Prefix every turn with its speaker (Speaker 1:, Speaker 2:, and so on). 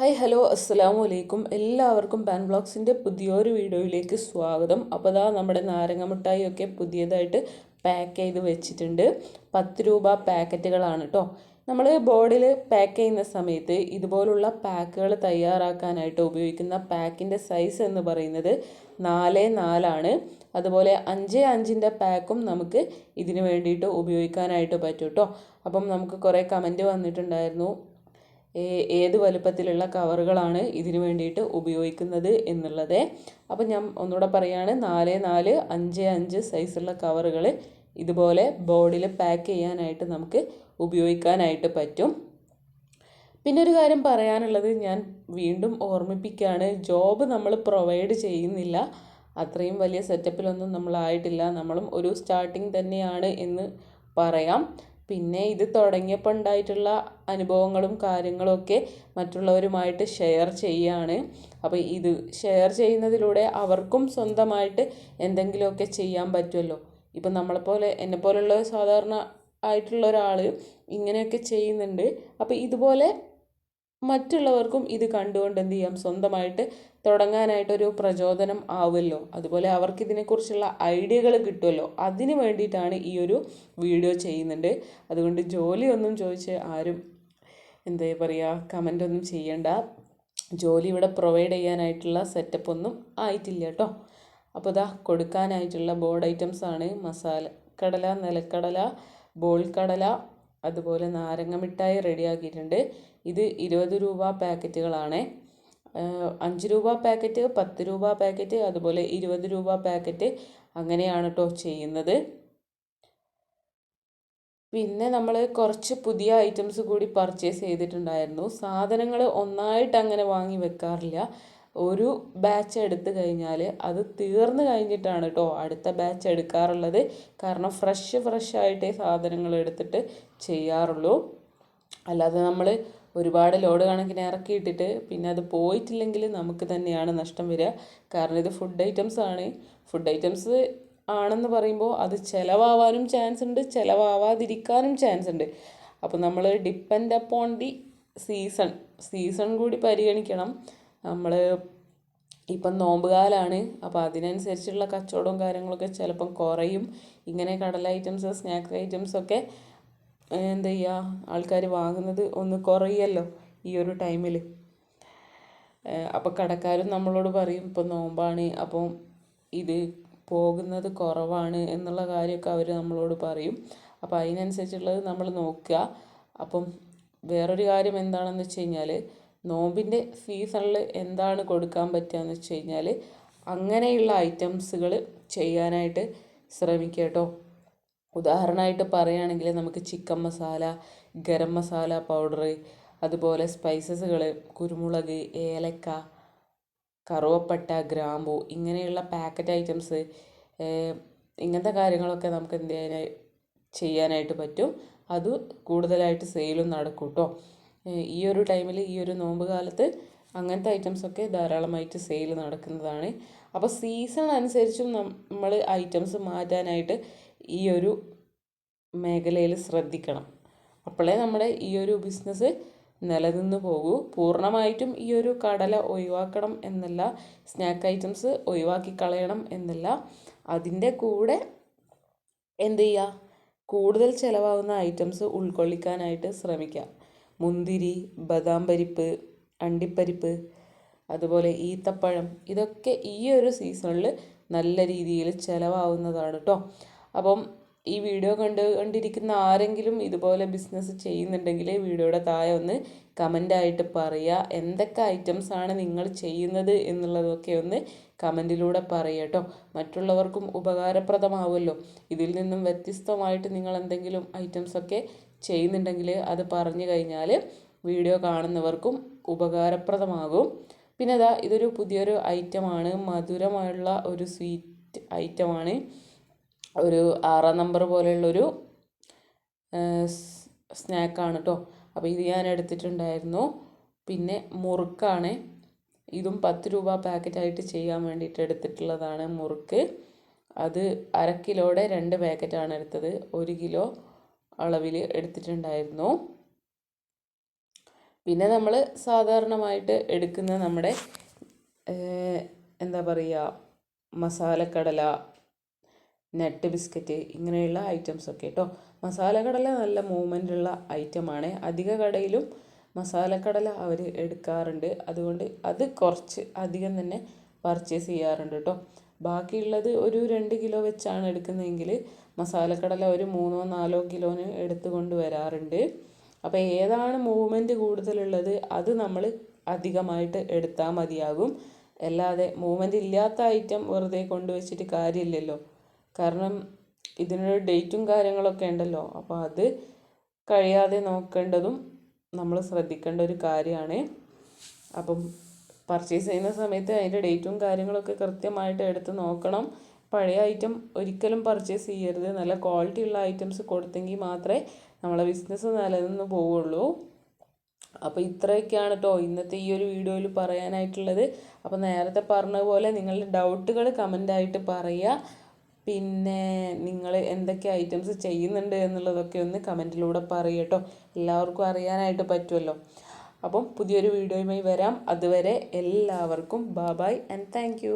Speaker 1: hi hello അസ്സലാമു വലൈക്കും എല്ലാവർക്കും പാൻ ബ്ലോഗ്സിൻ്റെ പുതിയൊരു വീഡിയോയിലേക്ക് സ്വാഗതം അപ്പോൾ അതാ നമ്മുടെ നാരങ്ങ മിഠായി ഒക്കെ പുതിയതായിട്ട് പാക്ക് ചെയ്ത് വെച്ചിട്ടുണ്ട് പത്ത് രൂപ പാക്കറ്റുകളാണ് കേട്ടോ നമ്മൾ ബോർഡിൽ പാക്ക് ചെയ്യുന്ന സമയത്ത് ഇതുപോലുള്ള പാക്കുകൾ തയ്യാറാക്കാനായിട്ട് ഉപയോഗിക്കുന്ന പാക്കിൻ്റെ സൈസ് എന്ന് പറയുന്നത് നാല് നാലാണ് അതുപോലെ അഞ്ച് അഞ്ചിൻ്റെ പാക്കും നമുക്ക് ഇതിന് വേണ്ടിയിട്ട് ഉപയോഗിക്കാനായിട്ട് പറ്റും കേട്ടോ അപ്പം നമുക്ക് കുറേ കമൻറ്റ് വന്നിട്ടുണ്ടായിരുന്നു ഏത് വലുപ്പത്തിലുള്ള കവറുകളാണ് ഇതിന് വേണ്ടിയിട്ട് ഉപയോഗിക്കുന്നത് എന്നുള്ളത് അപ്പോൾ ഞാൻ ഒന്നുകൂടെ പറയുകയാണ് നാല് നാല് അഞ്ച് അഞ്ച് സൈസുള്ള കവറുകൾ ഇതുപോലെ ബോർഡിൽ പാക്ക് ചെയ്യാനായിട്ട് നമുക്ക് ഉപയോഗിക്കാനായിട്ട് പറ്റും പിന്നെ ഒരു കാര്യം പറയാനുള്ളത് ഞാൻ വീണ്ടും ഓർമ്മിപ്പിക്കുകയാണ് ജോബ് നമ്മൾ പ്രൊവൈഡ് ചെയ്യുന്നില്ല അത്രയും വലിയ സെറ്റപ്പിലൊന്നും നമ്മളായിട്ടില്ല നമ്മളും ഒരു സ്റ്റാർട്ടിങ് തന്നെയാണ് എന്ന് പറയാം പിന്നെ ഇത് തുടങ്ങിയപ്പോൾ ഉണ്ടായിട്ടുള്ള അനുഭവങ്ങളും കാര്യങ്ങളുമൊക്കെ മറ്റുള്ളവരുമായിട്ട് ഷെയർ ചെയ്യുകയാണ് അപ്പോൾ ഇത് ഷെയർ ചെയ്യുന്നതിലൂടെ അവർക്കും സ്വന്തമായിട്ട് എന്തെങ്കിലുമൊക്കെ ചെയ്യാൻ പറ്റുമല്ലോ ഇപ്പം നമ്മളെപ്പോലെ എന്നെപ്പോലുള്ള സാധാരണ ആയിട്ടുള്ള ഒരാൾ ഇങ്ങനെയൊക്കെ ചെയ്യുന്നുണ്ട് അപ്പോൾ ഇതുപോലെ മറ്റുള്ളവർക്കും ഇത് കണ്ടുകൊണ്ട് എന്ത് ചെയ്യാം സ്വന്തമായിട്ട് തുടങ്ങാനായിട്ടൊരു പ്രചോദനം ആവുമല്ലോ അതുപോലെ അവർക്ക് ഇതിനെക്കുറിച്ചുള്ള ഐഡിയകൾ കിട്ടുമല്ലോ അതിന് വേണ്ടിയിട്ടാണ് ഈ ഒരു വീഡിയോ ചെയ്യുന്നുണ്ട് അതുകൊണ്ട് ജോലിയൊന്നും ചോദിച്ച് ആരും എന്താ പറയുക കമൻ്റ് ഒന്നും ചെയ്യണ്ട ജോലി ഇവിടെ പ്രൊവൈഡ് ചെയ്യാനായിട്ടുള്ള സെറ്റപ്പ് ഒന്നും ആയിട്ടില്ല കേട്ടോ അപ്പോൾ ഇതാ കൊടുക്കാനായിട്ടുള്ള ബോർഡ് ഐറ്റംസ് ആണ് മസാല കടല നിലക്കടല ബോൾ കടല അതുപോലെ നാരങ്ങ മിഠായി റെഡിയാക്കിയിട്ടുണ്ട് ഇത് ഇരുപത് രൂപ പാക്കറ്റുകളാണ് അഞ്ച് രൂപ പാക്കറ്റ് പത്ത് രൂപ പാക്കറ്റ് അതുപോലെ ഇരുപത് രൂപ പാക്കറ്റ് അങ്ങനെയാണ് കേട്ടോ ചെയ്യുന്നത് പിന്നെ നമ്മൾ കുറച്ച് പുതിയ ഐറ്റംസ് കൂടി പർച്ചേസ് ചെയ്തിട്ടുണ്ടായിരുന്നു സാധനങ്ങൾ ഒന്നായിട്ട് അങ്ങനെ വാങ്ങി വെക്കാറില്ല ഒരു ബാച്ച് എടുത്തു കഴിഞ്ഞാൽ അത് തീർന്നു കഴിഞ്ഞിട്ടാണ് കേട്ടോ അടുത്ത ബാച്ച് എടുക്കാറുള്ളത് കാരണം ഫ്രഷ് ഫ്രഷ് ആയിട്ടേ സാധനങ്ങൾ എടുത്തിട്ട് ചെയ്യാറുള്ളൂ അല്ലാതെ നമ്മൾ ഒരുപാട് ലോഡ് കണക്കിന് ഇറക്കിയിട്ടിട്ട് പിന്നെ അത് പോയിട്ടില്ലെങ്കിൽ നമുക്ക് തന്നെയാണ് നഷ്ടം വരിക കാരണം ഇത് ഫുഡ് ഐറ്റംസ് ആണ് ഫുഡ് ഐറ്റംസ് ആണെന്ന് പറയുമ്പോൾ അത് ചിലവാവാനും ചാൻസ് ഉണ്ട് ചിലവാവാതിരിക്കാനും ചാൻസ് ഉണ്ട് അപ്പോൾ നമ്മൾ depend upon the season season കൂടി പരിഗണിക്കണം നമ്മൾ ഇപ്പം നോമ്പുകാലാണ് അപ്പോൾ അതിനനുസരിച്ചുള്ള കച്ചവടവും കാര്യങ്ങളൊക്കെ ചിലപ്പം കുറയും ഇങ്ങനെ കടല ഐറ്റംസ് സ്നാക്സ് ഐറ്റംസൊക്കെ എന്താ ചെയ്യുക ആൾക്കാർ വാങ്ങുന്നത് ഒന്ന് കുറയല്ലോ ഈ ഒരു ടൈമിൽ അപ്പോൾ കടക്കാരും നമ്മളോട് പറയും ഇപ്പം നോമ്പാണ് അപ്പോൾ ഇത് പോകുന്നത് കുറവാണ് എന്നുള്ള കാര്യമൊക്കെ അവർ നമ്മളോട് പറയും അപ്പോൾ അതിനനുസരിച്ചുള്ളത് നമ്മൾ നോക്കുക അപ്പം വേറൊരു കാര്യം എന്താണെന്ന് വെച്ച് കഴിഞ്ഞാൽ നോമ്പിൻ്റെ സീസണിൽ എന്താണ് കൊടുക്കാൻ പറ്റുകയെന്ന് വെച്ച് കഴിഞ്ഞാൽ അങ്ങനെയുള്ള ഐറ്റംസുകൾ ചെയ്യാനായിട്ട് ശ്രമിക്കുക കേട്ടോ ഉദാഹരണമായിട്ട് പറയുകയാണെങ്കിൽ നമുക്ക് ചിക്കൻ മസാല ഗരം മസാല പൗഡർ അതുപോലെ സ്പൈസസുകൾ കുരുമുളക് ഏലക്ക കറുവപ്പട്ട ഗ്രാമ്പു ഇങ്ങനെയുള്ള പാക്കറ്റ് ഐറ്റംസ് ഇങ്ങനത്തെ കാര്യങ്ങളൊക്കെ നമുക്ക് എന്ത് ചെയ്യാനായിട്ട് പറ്റും അത് കൂടുതലായിട്ട് സെയിലും നടക്കും കേട്ടോ ഈ ഒരു ടൈമിൽ ഈ ഒരു നോമ്പ് കാലത്ത് അങ്ങനത്തെ ഐറ്റംസൊക്കെ ധാരാളമായിട്ട് സെയിൽ നടക്കുന്നതാണ് അപ്പോൾ സീസൺ അനുസരിച്ചും നമ്മൾ ഐറ്റംസ് മാറ്റാനായിട്ട് ഈ ഒരു മേഖലയിൽ ശ്രദ്ധിക്കണം അപ്പോഴേ നമ്മുടെ ഈ ഒരു ബിസിനസ് നിലനിന്ന് പോകൂ പൂർണ്ണമായിട്ടും ഈ ഒരു കടല ഒഴിവാക്കണം എന്നല്ല സ്നാക്ക് ഐറ്റംസ് ഒഴിവാക്കി കളയണം എന്നല്ല അതിൻ്റെ കൂടെ എന്ത് ചെയ്യുക കൂടുതൽ ചിലവാകുന്ന ഐറ്റംസ് ഉൾക്കൊള്ളിക്കാനായിട്ട് ശ്രമിക്കുക മുന്തിരി ബദാം പരിപ്പ് അണ്ടിപ്പരിപ്പ് അതുപോലെ ഈത്തപ്പഴം ഇതൊക്കെ ഈ ഒരു സീസണിൽ നല്ല രീതിയിൽ ചിലവാവുന്നതാണ് കേട്ടോ അപ്പം ഈ വീഡിയോ കണ്ട് കണ്ടിരിക്കുന്ന ആരെങ്കിലും ഇതുപോലെ ബിസിനസ് ചെയ്യുന്നുണ്ടെങ്കിൽ വീഡിയോയുടെ താഴെ ഒന്ന് കമൻ്റായിട്ട് പറയുക എന്തൊക്കെ ഐറ്റംസാണ് നിങ്ങൾ ചെയ്യുന്നത് എന്നുള്ളതൊക്കെ ഒന്ന് കമൻറ്റിലൂടെ പറയുക കേട്ടോ മറ്റുള്ളവർക്കും ഉപകാരപ്രദമാവുമല്ലോ ഇതിൽ നിന്നും വ്യത്യസ്തമായിട്ട് നിങ്ങൾ എന്തെങ്കിലും ഐറ്റംസൊക്കെ ചെയ്യുന്നുണ്ടെങ്കിൽ അത് പറഞ്ഞു കഴിഞ്ഞാൽ വീഡിയോ കാണുന്നവർക്കും ഉപകാരപ്രദമാകും പിന്നെ അതാ ഇതൊരു പുതിയൊരു ഐറ്റമാണ് മധുരമായുള്ള ഒരു സ്വീറ്റ് ഐറ്റമാണ് ഒരു ആറാം നമ്പർ പോലെയുള്ളൊരു സ്നാക്കാണ് കേട്ടോ അപ്പോൾ ഇത് ഞാൻ എടുത്തിട്ടുണ്ടായിരുന്നു പിന്നെ മുറുക്കാണ് ഇതും പത്ത് രൂപ പാക്കറ്റായിട്ട് ചെയ്യാൻ വേണ്ടിയിട്ട് എടുത്തിട്ടുള്ളതാണ് മുറുക്ക് അത് അര കിലോയുടെ രണ്ട് പാക്കറ്റാണ് എടുത്തത് ഒരു കിലോ അളവിൽ എടുത്തിട്ടുണ്ടായിരുന്നു പിന്നെ നമ്മൾ സാധാരണമായിട്ട് എടുക്കുന്ന നമ്മുടെ എന്താ പറയുക മസാലക്കടല നട്ട് ബിസ്ക്കറ്റ് ഇങ്ങനെയുള്ള ഐറ്റംസ് ഒക്കെ കേട്ടോ മസാലക്കടല നല്ല മൂവ്മെൻ്റ് ഉള്ള ഐറ്റമാണ് അധിക കടയിലും മസാലക്കടല അവർ എടുക്കാറുണ്ട് അതുകൊണ്ട് അത് കുറച്ച് അധികം തന്നെ പർച്ചേസ് ചെയ്യാറുണ്ട് കേട്ടോ ബാക്കിയുള്ളത് ഒരു രണ്ട് കിലോ വെച്ചാണ് എടുക്കുന്നതെങ്കിൽ മസാലക്കടല ഒരു മൂന്നോ നാലോ കിലോന് എടുത്തുകൊണ്ട് വരാറുണ്ട് അപ്പോൾ ഏതാണ് മൂവ്മെൻറ്റ് കൂടുതലുള്ളത് അത് നമ്മൾ അധികമായിട്ട് എടുത്താൽ മതിയാകും അല്ലാതെ മൂവ്മെൻറ്റ് ഇല്ലാത്ത ഐറ്റം വെറുതെ കൊണ്ടുവച്ചിട്ട് കാര്യമില്ലല്ലോ കാരണം ഇതിനൊരു ഡേറ്റും കാര്യങ്ങളൊക്കെ ഉണ്ടല്ലോ അപ്പോൾ അത് കഴിയാതെ നോക്കേണ്ടതും നമ്മൾ ശ്രദ്ധിക്കേണ്ട ഒരു കാര്യമാണ് അപ്പം പർച്ചേസ് ചെയ്യുന്ന സമയത്ത് അതിൻ്റെ ഡേറ്റും കാര്യങ്ങളൊക്കെ കൃത്യമായിട്ട് എടുത്ത് നോക്കണം പഴയ ഐറ്റം ഒരിക്കലും പർച്ചേസ് ചെയ്യരുത് നല്ല ക്വാളിറ്റി ഉള്ള ഐറ്റംസ് കൊടുത്തെങ്കിൽ മാത്രമേ നമ്മളെ ബിസിനസ് നിലനിന്ന് പോവുള്ളൂ അപ്പോൾ ഇത്രയൊക്കെയാണ് കേട്ടോ ഇന്നത്തെ ഈ ഒരു വീഡിയോയിൽ പറയാനായിട്ടുള്ളത് അപ്പോൾ നേരത്തെ പറഞ്ഞ പോലെ നിങ്ങളുടെ ഡൗട്ടുകൾ കമൻ്റായിട്ട് പറയുക പിന്നെ നിങ്ങൾ എന്തൊക്കെ ഐറ്റംസ് ചെയ്യുന്നുണ്ട് എന്നുള്ളതൊക്കെ ഒന്ന് കമൻറ്റിലൂടെ പറയട്ടോ എല്ലാവർക്കും അറിയാനായിട്ട് പറ്റുമല്ലോ അപ്പം പുതിയൊരു വീഡിയോയുമായി വരാം അതുവരെ എല്ലാവർക്കും ബാബായ് ആൻഡ് താങ്ക്